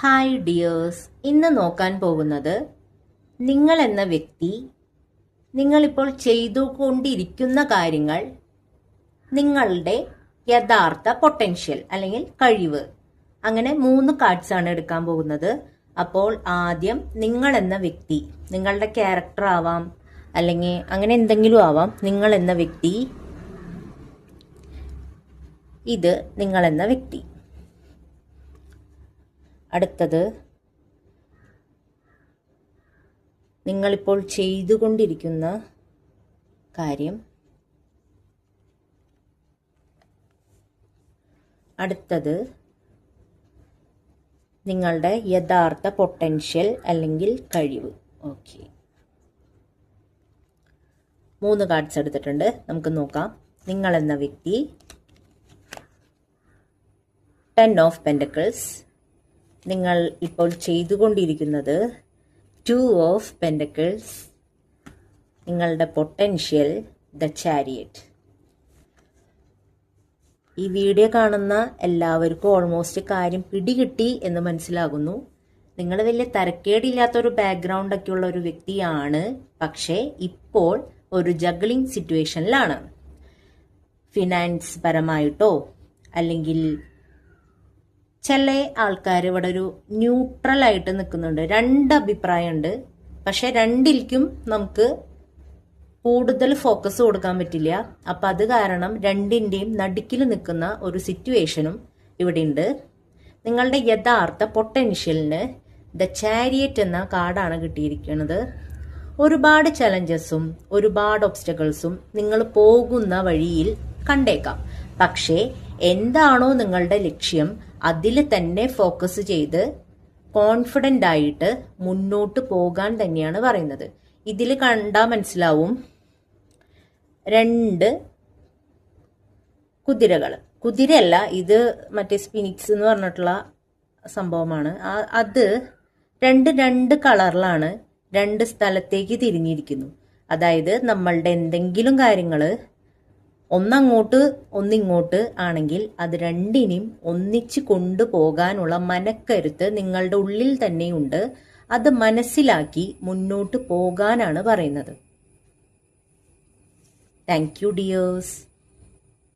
Hi dears ഇന്ന് നോക്കാൻ പോകുന്നത് നിങ്ങൾ എന്ന വ്യക്തി നിങ്ങളിപ്പോൾ ചെയ്തുകൊണ്ടിരിക്കുന്ന കാര്യങ്ങൾ നിങ്ങളുടെ യഥാർത്ഥ പൊട്ടൻഷ്യൽ അല്ലെങ്കിൽ കഴിവ്. അങ്ങനെ മൂന്ന് കാർഡ്സ് ആണ് എടുക്കാൻ പോകുന്നത്. അപ്പോൾ ആദ്യം നിങ്ങൾ എന്ന വ്യക്തി നിങ്ങളുടെ ക്യാരക്ടർ ആവാം അല്ലെങ്കിൽ അങ്ങനെ എന്തെങ്കിലും ആവാം നിങ്ങൾ എന്ന വ്യക്തി. ഇത് നിങ്ങൾ എന്ന വ്യക്തി. അടുത്തത് നിങ്ങളിപ്പോൾ ചെയ്തുകൊണ്ടിരിക്കുന്ന കാര്യം. അടുത്തത് നിങ്ങളുടെ യഥാർത്ഥ പൊട്ടൻഷ്യൽ അല്ലെങ്കിൽ കഴിവ്. ഓക്കെ. മൂന്ന് കാർഡ്സ് എടുത്തിട്ടുണ്ട്. നമുക്ക് നോക്കാം. നിങ്ങളെന്ന വ്യക്തി. Ten of pentacles. നിങ്ങൾ ഇപ്പോൾ ചെയ്തുകൊണ്ടിരിക്കുന്നത് ടു ഓഫ് പെൻഡക്കിൾസ് നിങ്ങളുടെ പൊട്ടൻഷ്യൽ ദ ചാരിയറ്റ് ഈ വീഡിയോ കാണുന്ന എല്ലാവർക്കും ഓൾമോസ്റ്റ് കാര്യം പിടികിട്ടി എന്ന് മനസ്സിലാകുന്നു. നിങ്ങൾ വലിയ തരക്കേടില്ലാത്തൊരു ബാക്ക്ഗ്രൗണ്ട് ഒക്കെ ഉള്ള ഒരു വ്യക്തിയാണ്. പക്ഷേ ഇപ്പോൾ ഒരു ജഗ്ലിംഗ് സിറ്റുവേഷനിലാണ് ഫിനാൻസ് പരമായിട്ടോ അല്ലെങ്കിൽ ചില ആൾക്കാർ ഇവിടെ ഒരു ന്യൂട്രൽ ആയിട്ട് നിൽക്കുന്നുണ്ട്. രണ്ട് അഭിപ്രായമുണ്ട്. പക്ഷെ രണ്ടിൽക്കും നമുക്ക് കൂടുതൽ ഫോക്കസ് കൊടുക്കാൻ പറ്റില്ല. അപ്പൊ അത് കാരണം രണ്ടിന്റെയും നടുക്കിൽ നിൽക്കുന്ന ഒരു സിറ്റുവേഷനും ഇവിടെ ഉണ്ട് നിങ്ങളുടെ യഥാർത്ഥ പൊട്ടൻഷ്യലിന് ദ ചാരിയറ്റ് എന്ന കാർഡാണ് കിട്ടിയിരിക്കുന്നത്. ഒരുപാട് ചലഞ്ചസും ഒരുപാട് ഒബ്സ്റ്റക്കിൾസും നിങ്ങൾ പോകുന്ന വഴിയിൽ കണ്ടേക്കാം. പക്ഷേ എന്താണോ നിങ്ങളുടെ ലക്ഷ്യം അതിൽ തന്നെ ഫോക്കസ് ചെയ്ത് കോൺഫിഡന്റ് ആയിട്ട് മുന്നോട്ട് പോകാൻ തന്നെയാണ് പറയുന്നത്. ഇതിൽ കണ്ടാൽ മനസ്സിലാവും രണ്ട് കുതിരകൾ കുതിരയല്ല ഇത് മറ്റേ സ്പിനിക്സ് എന്ന് പറഞ്ഞിട്ടുള്ള സംഭവമാണ്. അത് രണ്ട് രണ്ട് കളറിലാണ് രണ്ട് സ്ഥലത്തേക്ക് തിരിഞ്ഞിരിക്കുന്നു. അതായത് നമ്മളുടെ എന്തെങ്കിലും കാര്യങ്ങൾ ഒന്നങ്ങോട്ട് ഒന്നിങ്ങോട്ട് ആണെങ്കിൽ അത് രണ്ടിനെയും ഒന്നിച്ച് കൊണ്ടുപോകാനുള്ള മനക്കരുത്ത് നിങ്ങളുടെ ഉള്ളിൽ തന്നെയുണ്ട്. അത് മനസ്സിലാക്കി മുന്നോട്ട് പോകാനാണ് പറയുന്നത്. Thank you dears